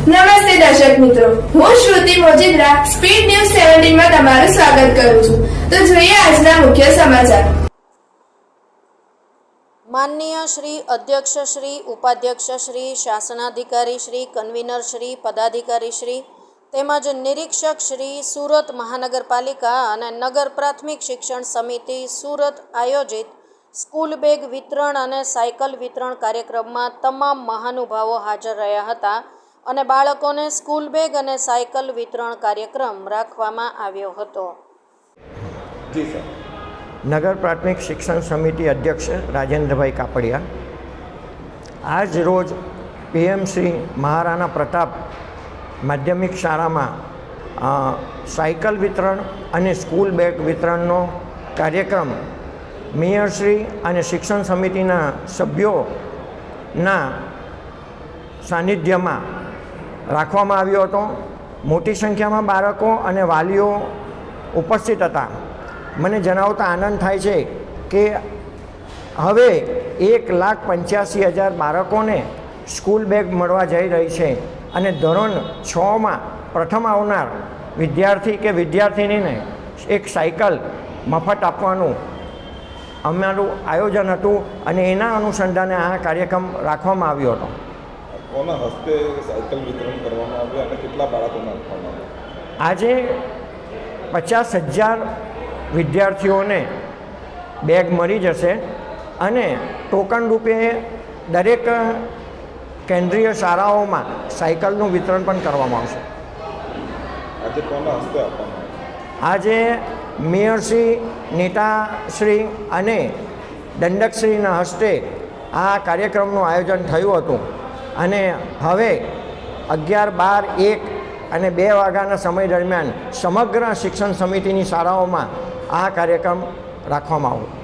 નમસ્તે દર્શક મિત્રો. હું શ્રુતિ મોજીદ્રા, સ્પીડ ન્યૂઝ સેવન્ટીનમાં તમારું સ્વાગત કરું છું. તો જોઈએ આજના મુખ્ય સમાચાર. માનનીય શ્રી અધ્યક્ષ શ્રી, ઉપાધ્યક્ષ શ્રી, શાસનાધિકારી શ્રી, કન્વીનર શ્રી, પદાધિકારી શ્રી, તેમજ નિરીક્ષક શ્રી, સુરત મહાનગરપાલિકા અને નગર પ્રાથમિક શિક્ષણ સમિતિ સુરત આયોજિત સ્કૂલ બેગ વિતરણ અને સાયકલ વિતરણ કાર્યક્રમમાં તમામ મહાનુભાવો હાજર રહ્યા હતા. અને બાળકોને સ્કૂલ બેગ અને સાયકલ વિતરણ કાર્યક્રમ રાખવામાં આવ્યો હતો. જી સર. નગર પ્રાથમિક શિક્ષણ સમિતિ અધ્યક્ષ રાજેન્દ્રભાઈ કાપડિયા. આજ રોજ પીએમસી મહારાણા પ્રતાપ માધ્યમિક શાળામાં સાયકલ વિતરણ અને સ્કૂલ બેગ વિતરણનો કાર્યક્રમ મેયરશ્રી અને શિક્ષણ સમિતિના સભ્યોના સાનિધ્યમાં રાખવામાં આવ્યો હતો. મોટી સંખ્યામાં બાળકો અને વાલીઓ ઉપસ્થિત હતા. મને જણાવતા આનંદ થાય છે કે હવે એક લાખ પંચ્યાસી હજાર બાળકોને સ્કૂલ બેગ મળવા જઈ રહી છે અને ધોરણ છમાં પ્રથમ આવનાર વિદ્યાર્થી કે વિદ્યાર્થિનીને એક સાયકલ મફત આપવાનું અમારું આયોજન હતું અને એના અનુસંધાને આ કાર્યક્રમ રાખવામાં આવ્યો હતો. કોના હસ્તે સાયકલ વિતરણ કરવામાં આવ્યું અને કેટલા બાળકોને આપવામાં આવ્યું? આજે પચાસ હજાર વિદ્યાર્થીઓને બેગ મળી જશે અને ટોકન રૂપે દરેક કેન્દ્રીય શાળાઓમાં સાયકલનું વિતરણ પણ કરવામાં આવશે. આજે કોના હસ્તે આપવામાં આજે મેયરશ્રી નેતાશ્રી અને દંડકશ્રીના હસ્તે આ કાર્યક્રમનું આયોજન થયું હતું. અને હવે અગિયાર, બાર, એક અને બે વાગ્યાના સમય દરમિયાન સમગ્ર શિક્ષણ સમિતિની શાળાઓમાં આ કાર્યક્રમ રાખવામાં આવ્યો